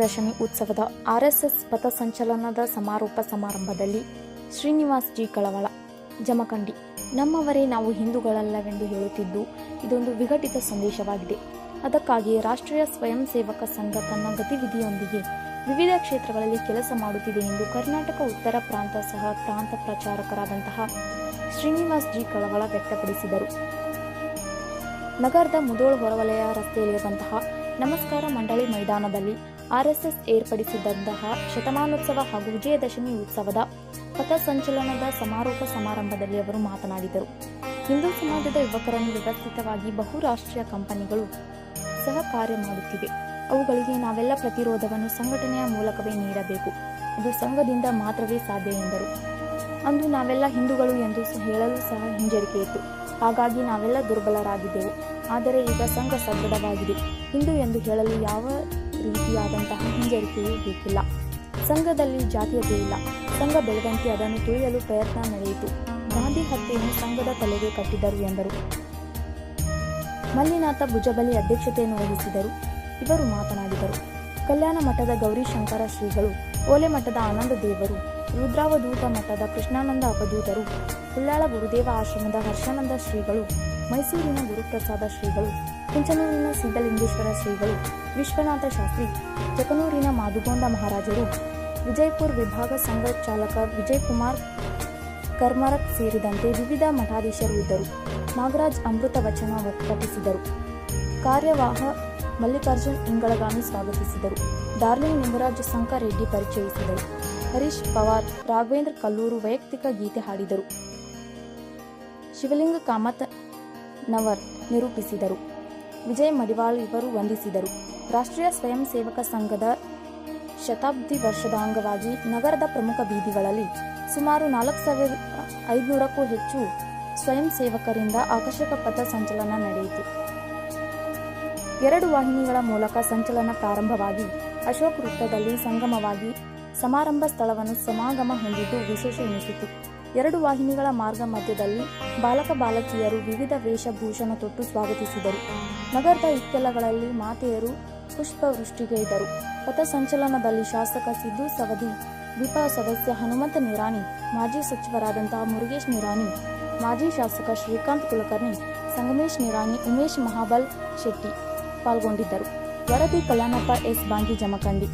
ವಿಜಯದಶಮಿ ಉತ್ಸವದ ಆರ್ಎಸ್ಎಸ್ ಪಥಸಂಚಲನದ ಸಮಾರೋಪ ಸಮಾರಂಭದಲ್ಲಿ ಶ್ರೀನಿವಾಸ್ ಜಿ ಕಳವಳ, ಜಮಖಂಡಿ. ನಮ್ಮವರೇ ನಾವು ಹಿಂದೂಗಳಲ್ಲವೆಂದು ಹೇಳುತ್ತಿದ್ದು, ಇದೊಂದು ವಿಘಟಿತ ಸಂದೇಶವಾಗಿದೆ. ಅದಕ್ಕಾಗಿ ರಾಷ್ಟ್ರೀಯ ಸ್ವಯಂ ಸೇವಕ ಸಂಘ ತನ್ನ ಗತಿವಿಧಿಯೊಂದಿಗೆ ವಿವಿಧ ಕ್ಷೇತ್ರಗಳಲ್ಲಿ ಕೆಲಸ ಮಾಡುತ್ತಿದೆ ಎಂದು ಕರ್ನಾಟಕ ಉತ್ತರ ಪ್ರಾಂತ ಸಹ ಪ್ರಾಂತ ಪ್ರಚಾರಕರಾದಂತಹ ಶ್ರೀನಿವಾಸ್ ಜಿ ಕಳವಳ ವ್ಯಕ್ತಪಡಿಸಿದರು. ನಗರದ ಮುದೋಳ್ ಹೊರವಲಯ ರಸ್ತೆಯಲ್ಲಿರುವಂತಹ ನಮಸ್ಕಾರ ಮಂಡಳಿ ಮೈದಾನದಲ್ಲಿ ಆರ್ಎಸ್ಎಸ್ ಏರ್ಪಡಿಸಿದಂತಹ ಶತಮಾನೋತ್ಸವ ಹಾಗೂ ವಿಜಯದಶಮಿ ಉತ್ಸವದ ಪಥಸಂಚಲನದ ಸಮಾರೋಪ ಸಮಾರಂಭದಲ್ಲಿ ಅವರು ಮಾತನಾಡಿದರು. ಹಿಂದೂ ಸಮಾಜದ ಯುವಕರನ್ನು ವ್ಯವಸ್ಥಿತವಾಗಿ ಬಹುರಾಷ್ಟ್ರೀಯ ಕಂಪನಿಗಳು ಸಹ ಕಾರ್ಯ ಮಾಡುತ್ತಿವೆ. ಅವುಗಳಿಗೆ ನಾವೆಲ್ಲ ಪ್ರತಿರೋಧವನ್ನು ಸಂಘಟನೆಯ ಮೂಲಕವೇ ನೀಡಬೇಕು. ಅದು ಸಂಘದಿಂದ ಮಾತ್ರವೇ ಸಾಧ್ಯ ಎಂದರು. ಅಂದು ನಾವೆಲ್ಲ ಹಿಂದೂಗಳು ಎಂದು ಹೇಳಲು ಸಹ ಹಿಂಜರಿಕೆ ಇತ್ತು. ಹಾಗಾಗಿ ನಾವೆಲ್ಲ ದುರ್ಬಲರಾಗಿದ್ದೆವು. ಆದರೆ ಈಗ ಸಂಘ ಸದೃಢವಾಗಿದೆ. ಹಿಂದೂ ಎಂದು ಹೇಳಲು ಯಾವ ರೀತಿಯಾದಂತಹ ಹಿಂಜರಿಕೆಯೂ ಬೇಕಿಲ್ಲ. ಸಂಘದಲ್ಲಿ ಜಾತೀಯತೆ ಇಲ್ಲ. ಸಂಘ ಬೆಳೆದಂತೆ ಅದನ್ನು ತುಳಿಯಲು ಪ್ರಯತ್ನ ನಡೆಯಿತು. ಗಾಂಧಿ ಹತ್ಯೆಯನ್ನು ಸಂಘದ ತಲೆಗೆ ಕಟ್ಟಿದರು ಎಂದರು. ಮಲ್ಲಿನಾಥ ಭುಜಬಲಿ ಅಧ್ಯಕ್ಷತೆಯನ್ನು ವಹಿಸಿದರು ಇವರು ಮಾತನಾಡಿದರು. ಕಲ್ಯಾಣ ಮಠದ ಗೌರಿಶಂಕರ ಶ್ರೀಗಳು, ಓಲೆ ಮಠದ ಆನಂದ ದೇವರು, ರುದ್ರಾವಧೂತ ಮಠದ ಕೃಷ್ಣಾನಂದ ಅಪದೂತರು ಹುಲ್ಲಾಳ ಗುರುದೇವ ಆಶ್ರಮದ ಹರ್ಷಾನಂದ ಶ್ರೀಗಳು, ಮೈಸೂರಿನ ಗುರುಪ್ರಸಾದ ಶ್ರೀಗಳು ಕುಂಚನೂರಿನ ಸಿದ್ದಲಿಂಗೇಶ್ವರ ಶ್ರೀಗಳು, ವಿಶ್ವನಾಥ ಶಾಸ್ತ್ರಿ, ಜಕನೂರಿನ ಮಾದುಗೊಂಡ ಮಹಾರಾಜರು, ವಿಜಯಪುರ ವಿಭಾಗ ಸಂಘ ಚಾಲಕ ವಿಜಯಕುಮಾರ್ ಕರ್ಮರಕ್ ಸೇರಿದಂತೆ ವಿವಿಧ ಮಠಾಧೀಶರು ಇದ್ದರು. ನಾಗರಾಜ್ ಅಮೃತ ವಚನ ಪಠಿಸಿದರು ಕಾರ್ಯವಾಹ ಮಲ್ಲಿಕಾರ್ಜುನ್ ಇಂಗಳಗಾಮಿ ಸ್ವಾಗತಿಸಿದರು. ಡಾರ್ಲಿಂಗ್ ಲಿಂಗರಾಜ್ ಸಂಕರೆಡ್ಡಿ ಪರಿಚಯಿಸಿದರು. ಹರೀಶ್ ಪವಾರ್, ರಾಘವೇಂದ್ರ ಕಲ್ಲೂರು ವೈಯಕ್ತಿಕ ಗೀತೆ ಹಾಡಿದರು. ಶಿವಲಿಂಗ ಕಾಮತ್ ನವರ್ ನಿರೂಪಿಸಿದರು. ವಿಜಯ್ ಮಡಿವಾಳ್ ಇವರು ವಂದಿಸಿದರು. ರಾಷ್ಟ್ರೀಯ ಸ್ವಯಂ ಸೇವಕ ಸಂಘದ ಶತಾಬ್ದಿ ವರ್ಷದ ಅಂಗವಾಗಿ ನಗರದ ಪ್ರಮುಖ ಬೀದಿಗಳಲ್ಲಿ ಸುಮಾರು ನಾಲ್ಕು ಸಾವಿರ ಐದುನೂರಕ್ಕೂ ಹೆಚ್ಚು ಸ್ವಯಂ ಸೇವಕರಿಂದ ಆಕರ್ಷಕ ಪಥ ಸಂಚಲನ ನಡೆಯಿತು. ಎರಡು ವಾಹಿನಿಗಳ ಮೂಲಕ ಸಂಚಲನ ಪ್ರಾರಂಭವಾಗಿ ಅಶೋಕ ವೃತ್ತದಲ್ಲಿ ಸಂಗಮವಾಗಿ ಸಮಾರಂಭ ಸ್ಥಳವನ್ನು ಸಮಾಗಮ ಹೊಂದಿದ್ದು ವಿಶೇಷ ಎನಿಸಿತು ಎರಡು ವಾಹಿನಿಗಳ ಮಾರ್ಗ ಮಧ್ಯದಲ್ಲಿ ಬಾಲಕ ಬಾಲಕಿಯರು ವಿವಿಧ ವೇಷಭೂಷಣ ತೊಟ್ಟು ಸ್ವಾಗತಿಸಿದರು. ನಗರದ ಇಕ್ಕೆಲಗಳಲ್ಲಿ ಮಾತೆಯರು ಪುಷ್ಪವೃಷ್ಟಿಗೈದರು ಪಥಸಂಚಲನದಲ್ಲಿ ಶಾಸಕ ಸಿದ್ದು ಸವದಿ, ವಿಪ ಸದಸ್ಯ ಹನುಮಂತ ನಿರಾಣಿ, ಮಾಜಿ ಸಚಿವರಾದಂತಹ ಮುರುಗೇಶ್ ನಿರಾಣಿ, ಮಾಜಿ ಶಾಸಕ ಶ್ರೀಕಾಂತ್ ಕುಲಕರ್ಣಿ, ಸಂಗಮೇಶ್ ನಿರಾಣಿ, ಉಮೇಶ್ ಮಹಾಬಲ್ ಶೆಟ್ಟಿ ಪಾಲ್ಗೊಂಡಿದ್ದರು. ವರದಿ ಕಲ್ಯಾಣಪ್ಪ ಎಸ್. ಬಾಂಗಿ ಜಮಖಂಡಿ.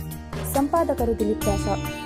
ಸಂಪಾದಕರು ದಿಲೀಪ್ ಪ್ರಸಾದ್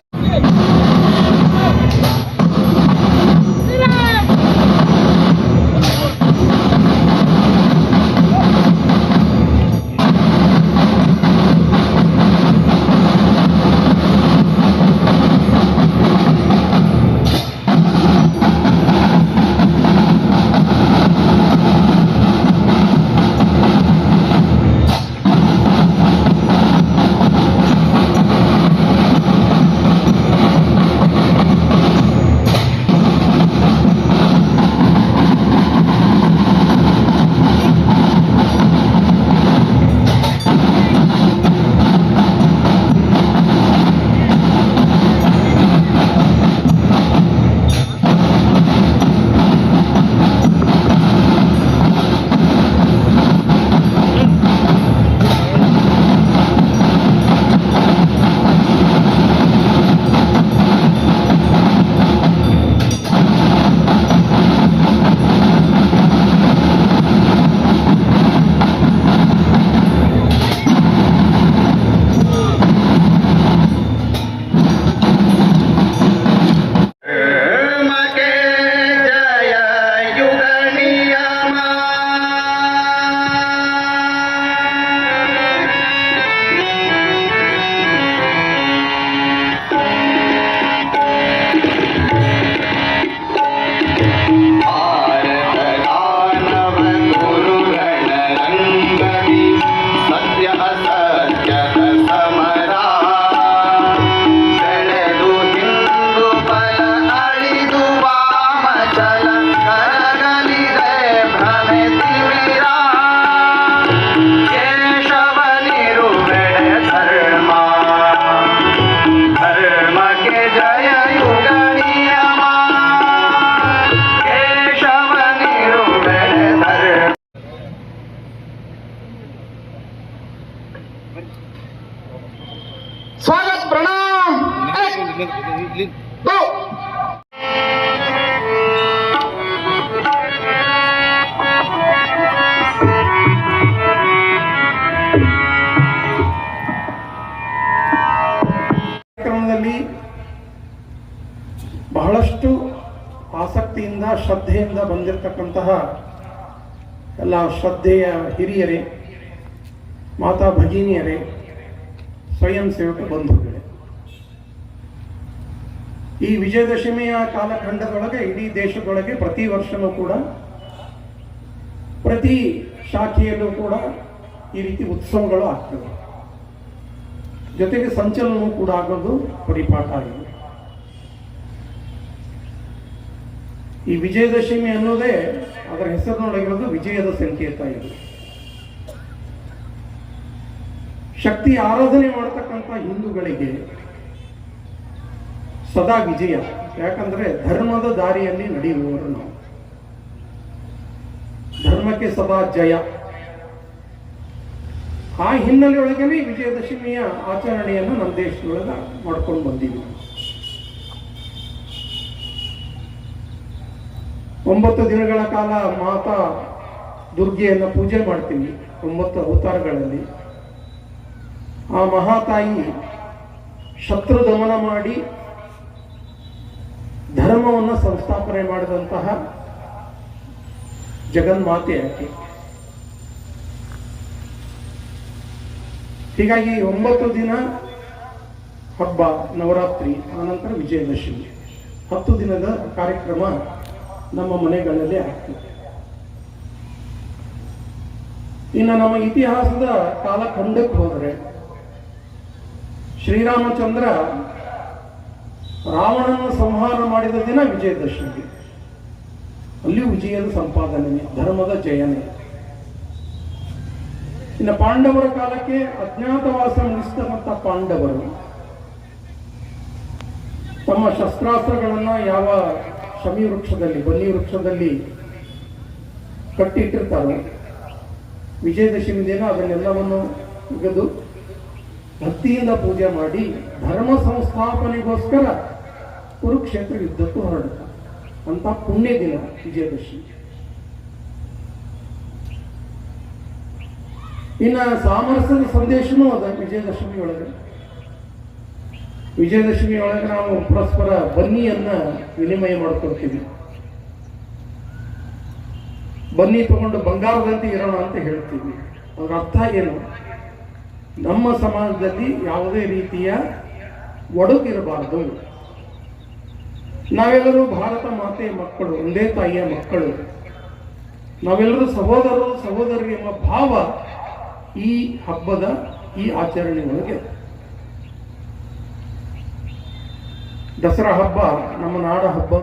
ಆಸಕ್ತಿಯಿಂದ, ಶ್ರದ್ಧೆಯಿಂದ ಬಂದಿರತಕ್ಕಂತಹ ಎಲ್ಲ ಶ್ರದ್ಧೆಯ ಹಿರಿಯರೇ, ಮಾತಾ ಭಗಿನಿಯರೇ, ಸ್ವಯಂ ಸೇವಕ ಬಂಧುಗಳೇ. ಈ ವಿಜಯದಶಮಿಯ ಕಾಲಖಂಡದೊಳಗೆ, ಇಡೀ ದೇಶದೊಳಗೆ ಪ್ರತಿ ವರ್ಷವೂ ಕೂಡ, ಪ್ರತಿ ಶಾಖೆಯಲ್ಲೂ ಕೂಡ ಈ ರೀತಿ ಉತ್ಸವಗಳು ಆಗ್ತವೆ. ಜೊತೆಗೆ ಸಂಚಲನವೂ ಕೂಡ ಆಗೋದು, ಪರಿಪಾಠ ಆಗಿದೆ. ಈ ವಿಜಯದಶಮಿ ಅನ್ನೋದೇ ಅದರ ಹೆಸರಿನೊಳಗಿರೋದು ವಿಜಯದ ಸಂಕೇತ ಇದು. ಶಕ್ತಿ ಆರಾಧನೆ ಮಾಡತಕ್ಕಂಥ ಹಿಂದೂಗಳಿಗೆ ಸದಾ ವಿಜಯ. ಯಾಕಂದ್ರೆ ಧರ್ಮದ ದಾರಿಯಲ್ಲಿ ನಡೆಯುವವರು ನಾವು. ಧರ್ಮಕ್ಕೆ ಸದಾ ಜಯ. ಆ ಹಿನ್ನೆಲೆಯೊಳಗೇ ವಿಜಯದಶಮಿಯ ಆಚರಣೆಯನ್ನು ನಮ್ಮ ದೇಶದೊಳಗೆ ಮಾಡ್ಕೊಂಡು ಬಂದೀವಿ ಒಂಬತ್ತು ದಿನಗಳ ಕಾಲ ಮಾತಾ ದುರ್ಗೆಯನ್ನು ಪೂಜೆ ಮಾಡ್ತೀವಿ, ಒಂಬತ್ತು ಅವತಾರಗಳಲ್ಲಿ. ಆ ಮಹಾತಾಯಿ ಶತ್ರು ದಮನ ಮಾಡಿ ಧರ್ಮವನ್ನು ಸಂಸ್ಥಾಪನೆ ಮಾಡಿದಂತಹ ಜಗನ್ಮಾತೆ ಆಕೆ. ಹೀಗಾಗಿ ಒಂಬತ್ತು ದಿನ ಹಬ್ಬ, ನವರಾತ್ರಿ ಆನಂತರ ವಿಜಯದಶಮಿ. ಹತ್ತು ದಿನದ ಕಾರ್ಯಕ್ರಮ ನಮ್ಮ ಮನೆಗಳಲ್ಲಿ ಆಗ್ತಿದೆ. ಇನ್ನು ನಮ್ಮ ಇತಿಹಾಸದ ಕಾಲಖಂಡಕ್ಕೆ ಹೋದರೆ, ಶ್ರೀರಾಮಚಂದ್ರ ರಾವಣನ ಸಂಹಾರ ಮಾಡಿದ ದಿನ ವಿಜಯದಶಮಿ. ಅಲ್ಲಿ ವಿಜಯದ ಸಂಪಾದನೆ, ಧರ್ಮದ ಜಯನೆ. ಇನ್ನು ಪಾಂಡವರ ಕಾಲಕ್ಕೆ ಅಜ್ಞಾತವಾಸ ಮುಗಿಸ್ತಕ್ಕಂಥ ಪಾಂಡವರು, ತಮ್ಮ ಶಸ್ತ್ರಾಸ್ತ್ರಗಳನ್ನ ಯಾವ ಶಮಿ ವೃಕ್ಷದಲ್ಲಿ, ಬನ್ನಿ ವೃಕ್ಷದಲ್ಲಿ ಕಟ್ಟಿಟ್ಟಿರ್ತಾರೆ. ವಿಜಯದಶಮಿ ದಿನ ಅದನ್ನೆಲ್ಲವನ್ನು ತೆಗೆದು ಭಕ್ತಿಯಿಂದ ಪೂಜೆ ಮಾಡಿ ಧರ್ಮ ಸಂಸ್ಥಾಪನೆಗೋಸ್ಕರ ಕುರುಕ್ಷೇತ್ರ ಯುದ್ಧಕ್ಕೂ ಹೊರಡುತ್ತಾರೆ. ಅಂತ ಪುಣ್ಯ ದಿನ ವಿಜಯದಶಮಿ. ಇನ್ನ ಸಾಮರಸ್ಯದ ಸಂದೇಶನೂ ಅದ ವಿಜಯದಶಮಿ ಒಳಗೆ ವಿಜಯದಶಮಿ ಒಳಗೆ ನಾವು ಪರಸ್ಪರ ಬನ್ನಿಯನ್ನ ವಿನಿಮಯ ಮಾಡ್ಕೊಳ್ತೀವಿ ಬನ್ನಿ ತಗೊಂಡು ಬಂಗಾರದಂತೆ ಇರೋಣ ಅಂತ ಹೇಳ್ತೀವಿ. ಅದರ ಅರ್ಥ ಏನು? ನಮ್ಮ ಸಮಾಜದಲ್ಲಿ ಯಾವುದೇ ರೀತಿಯ ಒಡಕಿರಬಾರದು ನಾವೆಲ್ಲರೂ ಭಾರತ ಮಾತೆಯ ಮಕ್ಕಳು, ಒಂದೇ ತಾಯಿಯ ಮಕ್ಕಳು. ನಾವೆಲ್ಲರೂ ಸಹೋದರರು ಸಹೋದರಿ ಎಂಬ ಭಾವ ಈ ಹಬ್ಬದ, ಈ ಆಚರಣೆ ಒಳಗೆ ದಸರಾ ಹಬ್ಬ ನಮ್ಮ ನಾಡ ಹಬ್ಬ.